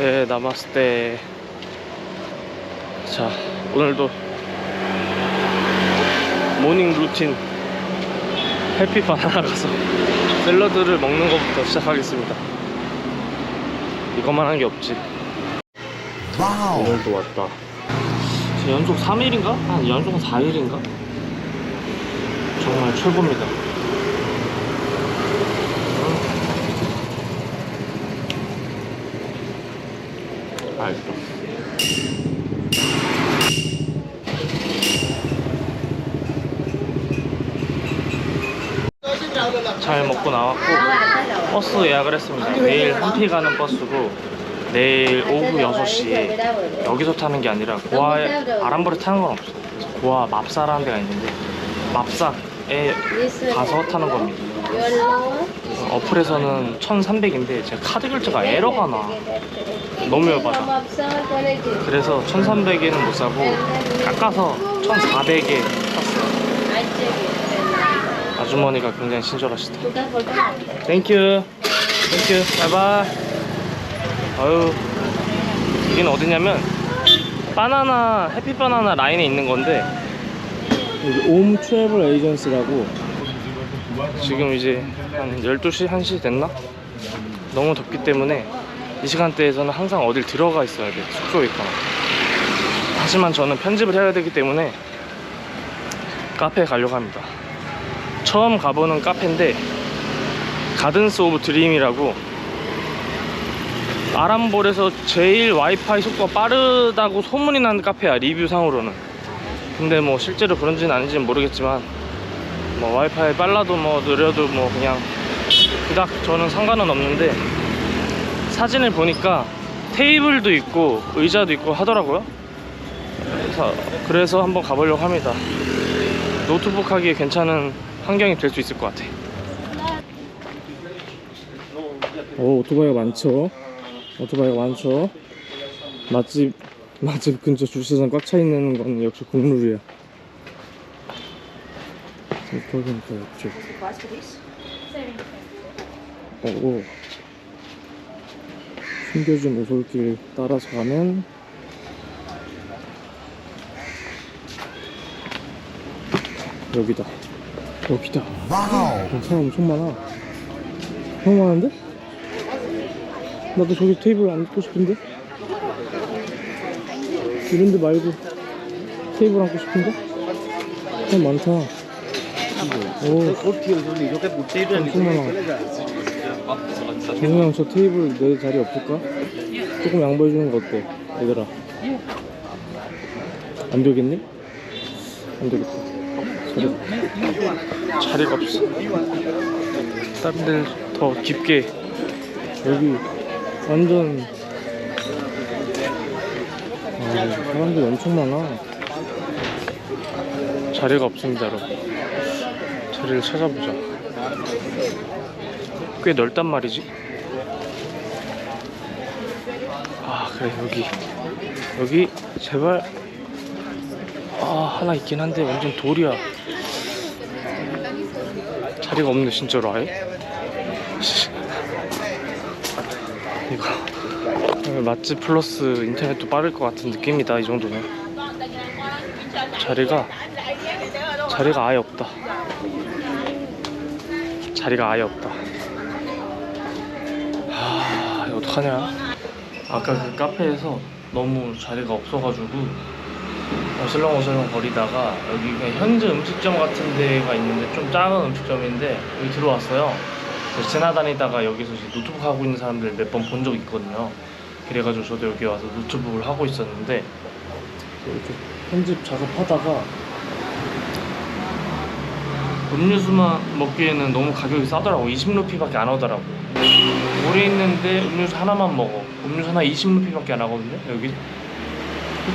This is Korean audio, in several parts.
네, 나마스테. 자, 오늘도 모닝 루틴 해피 바나나 가서 샐러드를 먹는 것부터 시작하겠습니다. 이것만 한 게 없지. 와우. 오늘도 왔다. 제 연속 3일인가? 한 연속 4일인가? 정말 최고입니다. 맛있어. 잘 먹고 나왔고 버스 예약을 했습니다. 내일 한피 가는 버스고 내일 오후 6시에 여기서 타는 게 아니라 고아에 아람버를 타는 건 없어. 그래서 고아 맙사라는 데가 있는데 맙사에 가서 타는 겁니다. 어플에서는 1,300인데 제가 카드 결제가 에러가 나. 너무 열받아. 그래서 1,300에는 못 사고 깎아서 1,400에 샀어요. 아주머니가 굉장히 친절하시다. 땡큐. 땡큐. 바이바이. 아유. 여기는 어디냐면 바나나 해피 바나나 라인에 있는 건데 여기 옴 트래블 에이전스라고 지금 이제 한 12시, 1시 됐나? 너무 덥기 때문에 이 시간대에서는 항상 어딜 들어가 있어야 돼. 숙소에 있거나. 하지만 저는 편집을 해야 되기 때문에 카페에 가려고 합니다. 처음 가보는 카페인데 가든스 오브 드림이라고 아람볼에서 제일 와이파이 속도가 빠르다고 소문이 난 카페야 리뷰상으로는 근데 뭐 실제로 그런지는 아닌지는 모르겠지만 뭐 와이파이 빨라도 뭐 느려도 뭐 그냥 그닥 저는 상관은 없는데 사진을 보니까 테이블도 있고 의자도 있고 하더라고요 그래서, 그래서 한번 가보려고 합니다 노트북 하기에 괜찮은 환경이 될 수 있을 것 같아. 오, 오토바이가 많죠? 오토바이가 많죠? 맛집, 맛집 근처 주차장 꽉 차 있는 건 역시 국룰이야. 거기니까 옆쪽. 오, 숨겨진 오솔길 따라서 가면 여기다. 여기다. 와우. 어, 사람 엄청 많아. 너무 많은데? 나도 저기 테이블 앉고 싶은데? 이런 데 말고 테이블 앉고 싶은데? 사람 많다. 오, 엄청 많아. 정우 형 저 테이블 내 자리 없을까? 조금 양보해주는 거 어때? 얘들아. 안 되겠니? 안 되겠다. 자리가, 자리가 없어. 다른 데를 더 깊게 여기 완전 아, 사람들이 엄청 많아 자리가 없습니다 여러분 자리를 찾아보자. 꽤 넓단 말이지? 아 그래 여기. 여기 제발 아 하나 있긴 한데 완전 돌이야. 자리가 없네 진짜로 아예 이거 맛집 플러스 인터넷도 빠를 것 같은 느낌이다 이 정도면. 자리가 자리가 아예 없다 자리가 아예 없다 하 이거 어떡하냐 아까 그 카페에서 너무 자리가 없어가지고 어슬렁어슬렁 거리다가 여기 그냥 현지 음식점 같은 데가 있는데 좀 작은 음식점인데 여기 들어왔어요. 그래서 지나다니다가 여기서 이제 노트북 하고 있는 사람들 몇 번 본 적 있거든요. 그래가지고 저도 여기 와서 노트북을 하고 있었는데 이렇게 편집 작업하다가 음료수만 먹기에는 너무 가격이 싸더라고. 20루피밖에 안 하더라고. 오래 있는데 음료수 하나만 먹어. 음료수 하나 20루피밖에 안 하거든요 여기.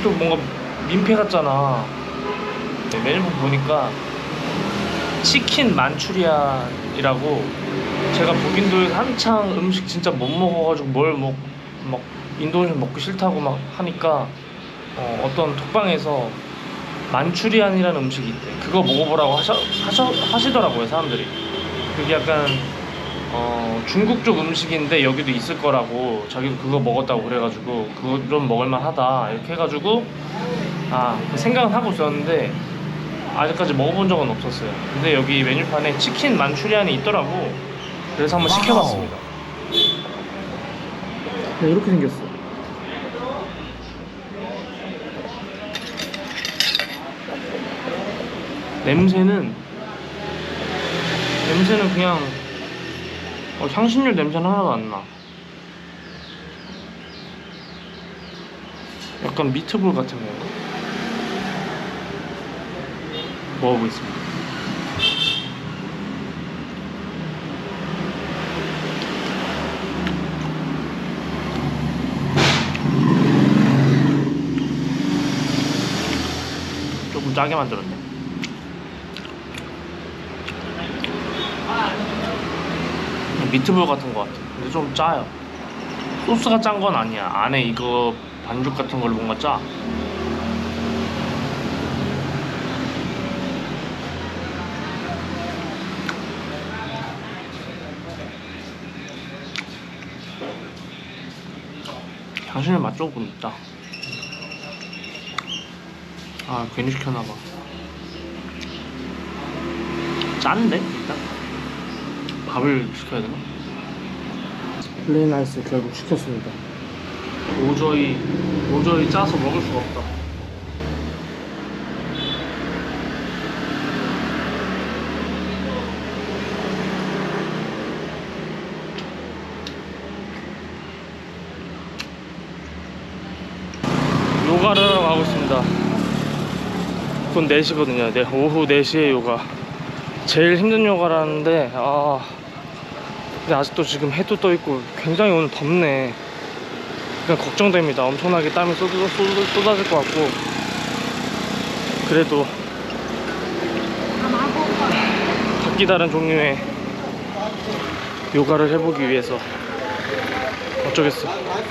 또 뭔가 민폐 같잖아. 네, 메뉴판 보니까 치킨 만추리안이라고 제가 북인도에서 한창 음식 진짜 못 먹어가지고 뭘 먹, 막 인도네시아 먹기 싫다고 막 하니까 어, 어떤 톡방에서 만추리안이라는 음식이 있대 그거 먹어보라고 하셔, 하셔, 하시더라고요 사람들이 그게 약간 어, 중국 쪽 음식인데 여기도 있을 거라고 자기도 그거 먹었다고 그래가지고 그거 좀 먹을만 하다 이렇게 해가지고 아 생각은 하고 있었는데 아직까지 먹어본 적은 없었어요. 근데 여기 메뉴판에 치킨 만추리안이 있더라고. 그래서 한번. 시켜봤습니다. 네, 이렇게 생겼어. 냄새는 냄새는 그냥 어, 향신료 냄새는 하나도 안 나. 약간 미트볼 같은 거. 먹어보겠습니다. 조금 짜게 만들었네. 미트볼 같은 거 같아. 근데 좀 짜요. 소스가 짠 건 아니야. 안에 이거 반죽 같은 걸로 뭔가 짜. 향신료 맛 조금 있다. 아 괜히 시켰나봐. 짠데 일단. 밥을 시켜야 되나? 플레인 아이스 결국 시켰습니다. 도저히 도저히 짜서 먹을 수가 없다. 요가를 하러 가고 있습니다. 곧 4시거든요. 네, 오후 4시에 요가. 제일 힘든 요가라는데, 아. 근데 아직도 지금 해도 떠 있고 굉장히 오늘 덥네. 그냥 걱정됩니다. 엄청나게 땀이 쏟, 쏟, 쏟아질 것 같고. 그래도 각기 다른 종류의 요가를 해보기 위해서 어쩌겠어.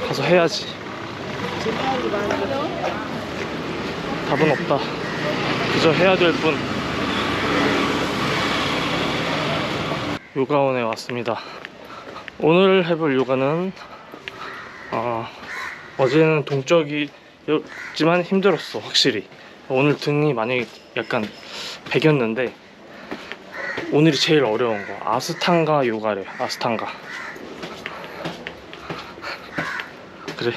가서 해야지. 답은 없다. 그저 해야 될 뿐. 요가원에 왔습니다. 오늘 해볼 요가는 어, 어제는 동적이었지만 힘들었어 확실히. 오늘 등이 많이 약간 배겼는데 오늘이 제일 어려운 거. 아스탕가 요가래 아스탕가. 그래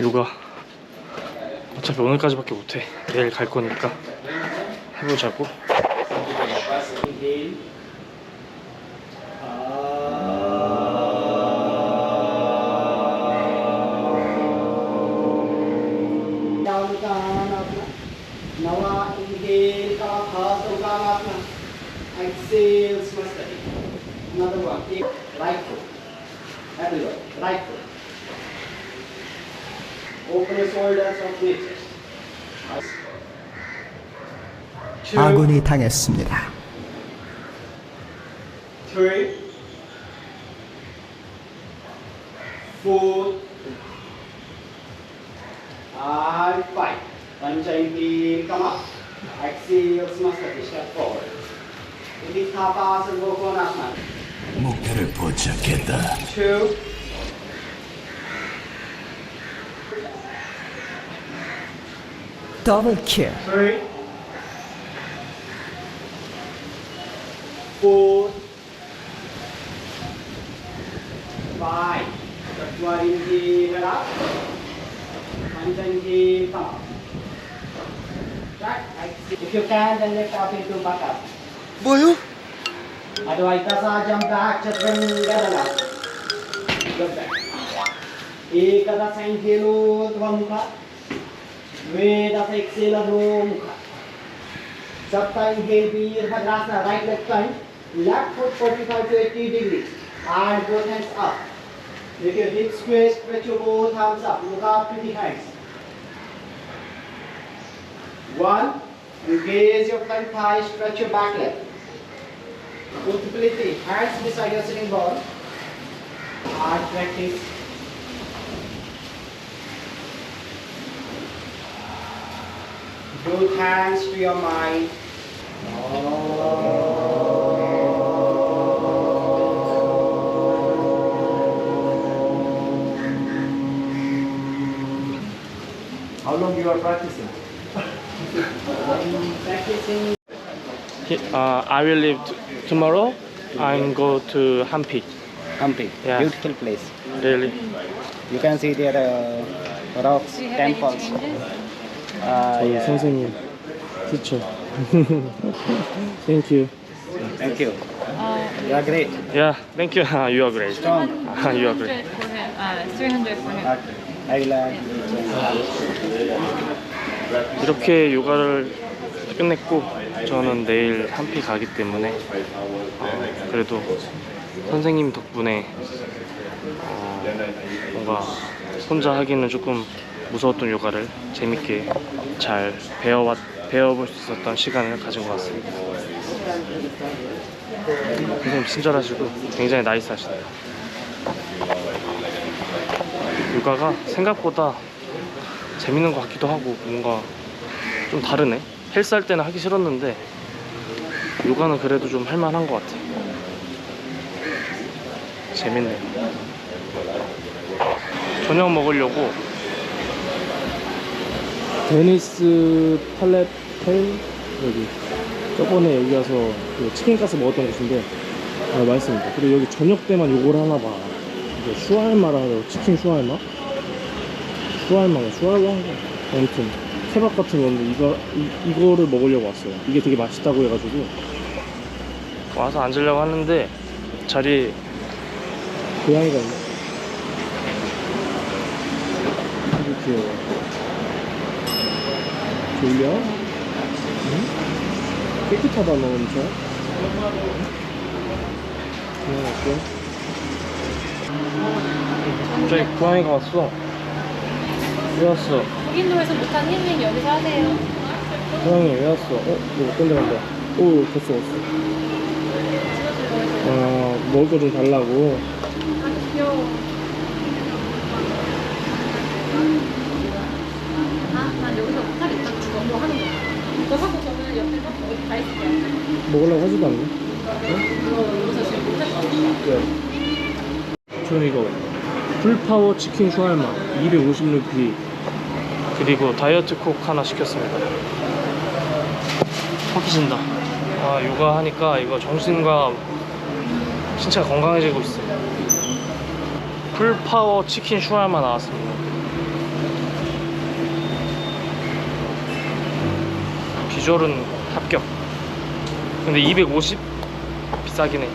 요가. 어차피 오늘까지밖에 못해. 내일 갈 거니까 해보자고 Exhale, Smasthati. Another one. Take right foot. Everyone. Right foot. Open your shoulders of nature. Two, 아군이 당했습니다. three, four, and five. Pancha inhale, come up. Exhale, Smasthati, step forward. Utthapasana, Gokonasana. 목표를 포착했다. Two, 더블 킬. three, four, five. Inhale, up. Come up. Right? If you can, then lift up into back up. 뭐요? अद्वैता साजम दाक्षत्रङ्गदला एकदा सङ्ख्येनो त्वमुख द्वेदश एक्सेलनो मुख सप्तांगे Virabhadrasana right leg turn left foot 45 to 80 degree and both hands up with your hips squeezed stretch your both arms up look up to the hands one you gaze your front thigh stretch your back leg ukulele hands beside your sitting ball. Hard practice. Do hands to your mind. Oh. How long you are practicing? practicing. Uh, I will leave. Tomorrow. I'm go to Hampi. Hampi. Yeah. Beautiful place. Really. You can see there uh, rocks, temples. Uh, 저희 yeah. 선생님, teacher. thank you. Thank you. Uh, You are great. Yeah, thank you. you are great. Strong. you are great. 300 for him. Uh, 300 for him. Okay. I will. Uh, 이렇게 요가를 끝냈고 저는 내일 한피 가기 때문에 어, 그래도 선생님 덕분에 어, 뭔가 혼자 하기는 조금 무서웠던 요가를 재밌게 잘 배워왔, 배워볼 수 있었던 시간을 가진 것 같습니다. 선생님 친절하시고 굉장히 나이스하시네요. 요가가 생각보다 재밌는 것 같기도 하고 뭔가 좀 다르네. 헬스 할 때는 하기 싫었는데 요가는 그래도 좀 할만한 것 같아. 재밌네. 저녁 먹으려고 데니스 팔레텔 여기 저번에 여기 와서 그 치킨 가스 먹었던 곳인데 아, 맛있습니다. 그리고 여기 저녁 때만 요걸 하나 봐. 이게 슈알마라 하고 치킨 슈알마? 슈알마가 슈알마인가? 아무튼 케밥 같은 건데 이거 이, 이거를 먹으려고 왔어요. 이게 되게 맛있다고 해가지고 와서 앉으려고 하는데 자리 고양이가 있네. 아주 귀여워. 졸려? 응? 깨끗하다 너 엄청. 고양이 갑자기 고양이가 왔어. 왜 왔어? 무인도에서 못한 힐링 여기서 하세요. 고양이 왜 왔어? 어? 뭐 어떤 데 간다. 오, 됐어, 됐어. 아, 먹을 거 좀 달라고. 아주 귀여워. 아, 난 여기서 못하겠다. 그거 뭐 하는 거. 이거 하고 저는 옆에 서 거기 가 있을게요. 먹으려고 하지도 않네. 이거 여기서 지금 못할 거 같아. 왜? 저는 이거 풀파워 치킨 슈알마 250루피 그리고 다이어트 콕 하나 시켰습니다. 확기진다. 아, 요가 하니까 이거 정신과 신체가 건강해지고 있어. 풀파워 치킨 슈알마 나왔습니다. 비주얼은 합격. 근데 250 비싸긴 해.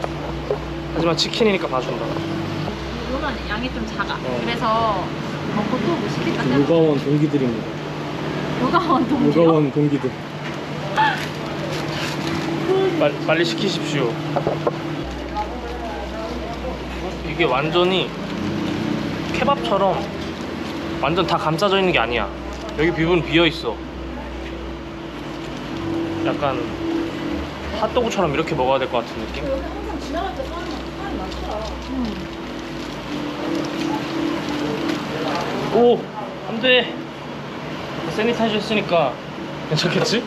하지만 치킨이니까 봐준다. 이거는 양이 좀 작아. 어. 그래서 먹고 또 뭐 시킬까. 요가원 동기들입니다. 요가원 동기요? 요가원 동기들. 빨, 빨리 시키십시오. 이게 완전히 케밥처럼 완전 다 감싸져 있는 게 아니야. 여기 부분 비어 있어. 약간 핫도그처럼 이렇게 먹어야 될 것 같은 느낌? 오! 안 돼! 세니타이저 했으니까 괜찮겠지?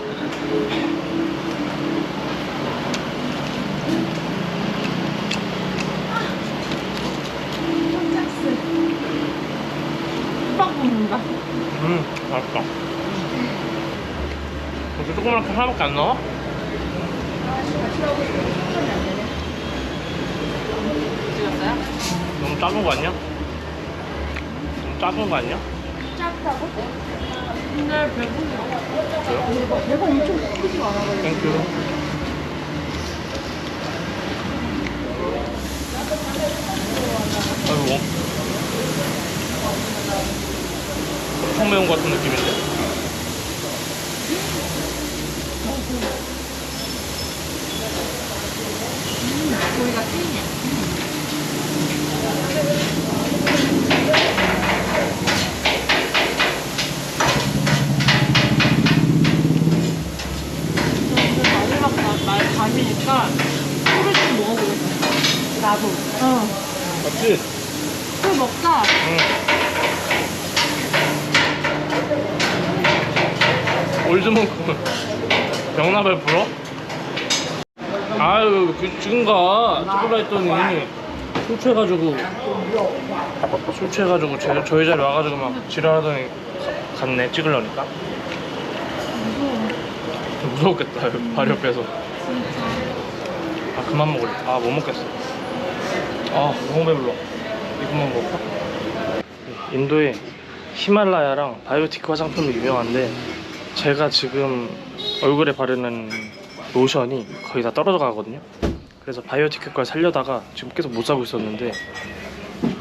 빵 먹는다. 음, 맛있다. 이렇게 조그맣게 하나밖에 안 나와? 찍었어요? 너무 작은 거 아니야? 작은 거 아니야? 근데 배고파. 배가 엄청 크지 않아. 땡큐. 아이고. 엄청 매운 것 같은 느낌인데? 고기가 찐이야. 마지막 날- 날 밤이니까 술을 좀 먹어보고 싶어. 나도. 어. 맞지? 술 먹자. 응. 올드만큼은 병나발 불어? 아유 그, 지금 가 찍으려 했더니 술 취해가지고 술 취해가지고 제, 저희 자리 와가지고 막 지랄하더니 갔네 찍으려니까 무서워. 무서웠겠다 발 옆에서 아 그만 먹을래. 아 못 먹겠어. 아 너무 배불러. 이것만 먹을까? 인도에 히말라야랑 바이오티크 화장품이 유명한데 제가 지금 얼굴에 바르는 로션이 거의 다 떨어져 가거든요. 그래서 바이오티크 걸 살려다가 지금 계속 못 사고 있었는데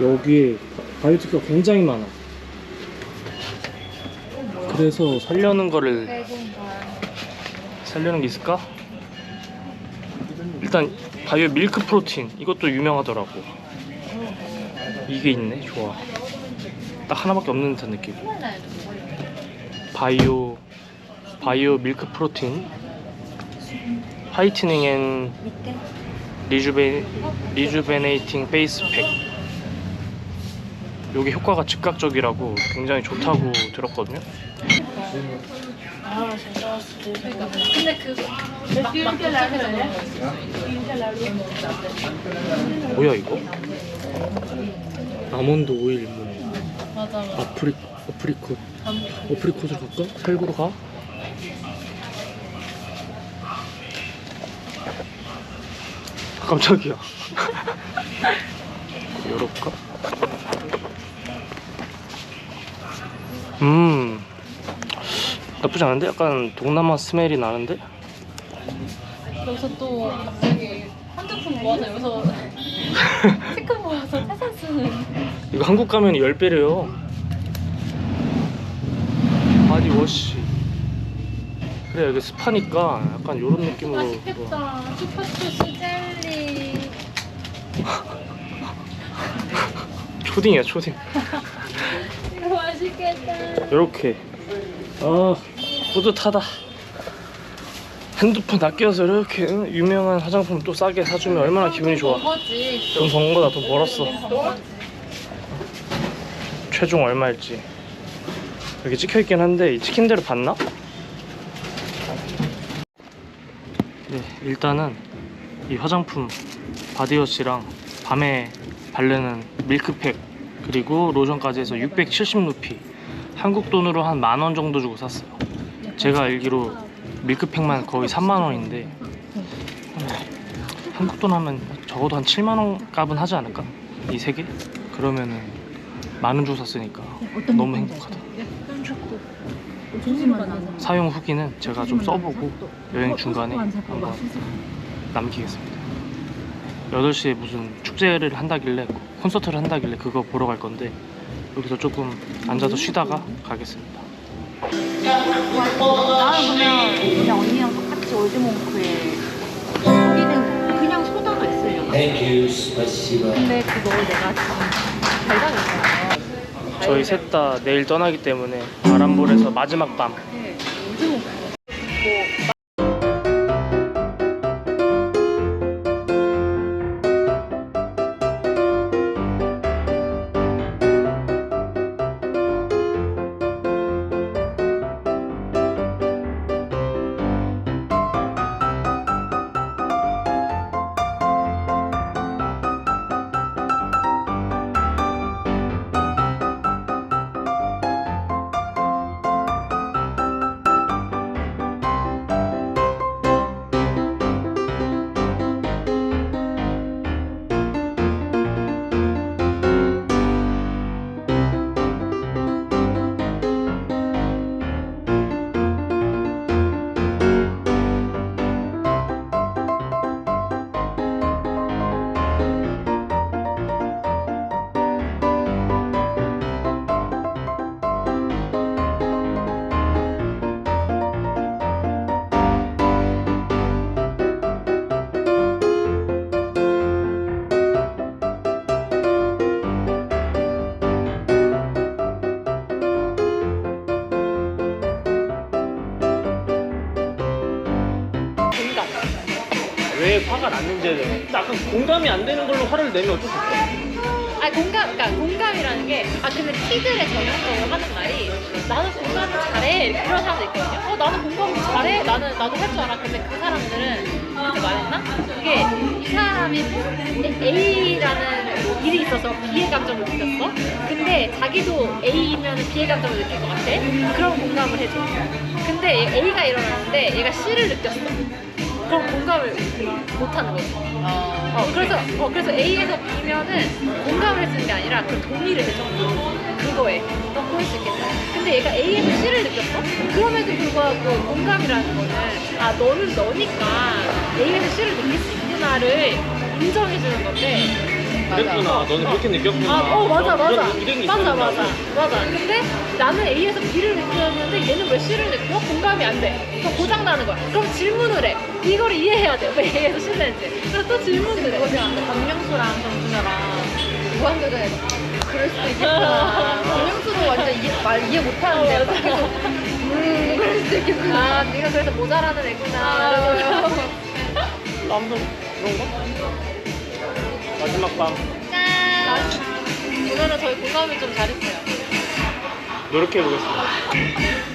여기에 바이오티크가 굉장히 많아. 그래서 살려는 거를 살려는 게 있을까? 일단 바이오 밀크 프로틴 이것도 유명하더라고. 이게 있네 좋아. 딱 하나밖에 없는 듯한 느낌. 바이오 바이오 밀크 프로틴. 화이트닝 앤 리주베 리주베네이팅 페이스 팩. 요게 효과가 즉각적이라고 굉장히 좋다고 들었거든요 근데 막, 거 있어. 뭐야 이거? 아몬드 오일 뭐 맞아, 맞아. 아프리 아프리콧 감- 어프리콧을 갈까? 살구로 가? 아, 깜짝이야 열어볼까? 음 나쁘지 않은데? 약간 동남아 스멜이 나는데? 여기서 또 갑자기 한정품 모아서 여기서 체크 모아서 태산 쓰는. 이거 한국 가면 10배래요 바디 워시 그래 여기 스파니까 약간 요런 느낌으로 뭐. 맛있겠다. 슈퍼초스 젤리. 초딩이야 초딩 맛있겠다. 이렇게 아 뿌듯하다. 핸드폰 아껴서 이렇게 응, 유명한 화장품 또 싸게 사주면 얼마나 기분이 좋아. 돈 번 거다 돈 벌었어. 최종 얼마일지. 여기 찍혀있긴 한데 이 치킨대로 봤나? 네 일단은 이 화장품 바디워시랑 밤에 바르는 밀크팩 그리고 로션까지 해서 670루피. 한국 돈으로 한 만 원 정도 주고 샀어요 제가 알기로 밀크팩만 거의 3만 원인데 한국 돈 하면 적어도 한 7만 원 값은 하지 않을까? 이 세 개? 그러면은 만원 주고 샀으니까 너무 행복하다. 사용 후기는 제가 좀 써보고 여행 중간에 한번 남기겠습니다. 8시에 무슨 축제를 한다길래 콘서트를 한다길래 그거 보러 갈 건데 여기서 조금 앉아서 쉬다가 가겠습니다. 나는 그냥 그냥 언니랑 똑같이 올드몽크에 여기는 그냥 소다가 있으려나? 근데 그걸 내가 지금 달달했잖아요. 저희 셋 다 내일 떠나기 때문에 바람볼에서 마지막 밤 화가 났는지에 대해 약간 공감이 안 되는 걸로 화를 내면 어쩔 수 없어. 아 공감, 그러니까 공감이라는 게 아 근데 티들의 전형적으로 하는 말이 나는 공감을 잘해 그런 사람도 있거든요. 어 나는 공감을 잘해 나는 나도 할 줄 알아. 근데 그 사람들은 이렇게 말했나? 이게 이 사람이 A라는 일이 있어서 B의 감정을 느꼈어. 근데 자기도 A면 B의 감정을 느낄 것 같아. 그럼 공감을 해줘. 근데 얘 A가 일어나는데 얘가 C를 느꼈어. 그럼 공감을 못하는 거지. 어, 그래서 어, 그래서 A에서 B면은 공감을 해주는 게 아니라 그 동의를 해줘. 그거에. 너 그럴 수 있겠다. 근데 얘가 A에서 C를 느꼈어? 그럼에도 불구하고 공감이라는 거는 아 너는 너니까 A에서 C를 느낄 수 있구나를 인정해주는 건데 그랬구나. 너는 그렇게 느꼈구나. 아, 어 맞아 맞아 이런 맞아 있었나 맞아 맞아 근데 나는 A에서 B를 느꼈는데 얘는 왜 C를 느껴? 공감이 안 돼 그럼 고장 나는 거야 그럼 질문을 해 이거를 이해해야 돼 왜 A에서 C를 했지 그래서 또 질문을 해 박명수랑 정준하랑 무한도전에서 그럴 수도 있겠구나. 박명수도 완전 이해, 말 이해 못하는데 어, 맞아. 계속 음 그럴 수도 있겠구나. 아 네가 그래서 모자라는 애구나 아, 이러면서. 남도 그런가? 마지막 밤. 짠. 오늘은 저희 공감을 좀 잘했어요. 노력해 보겠습니다.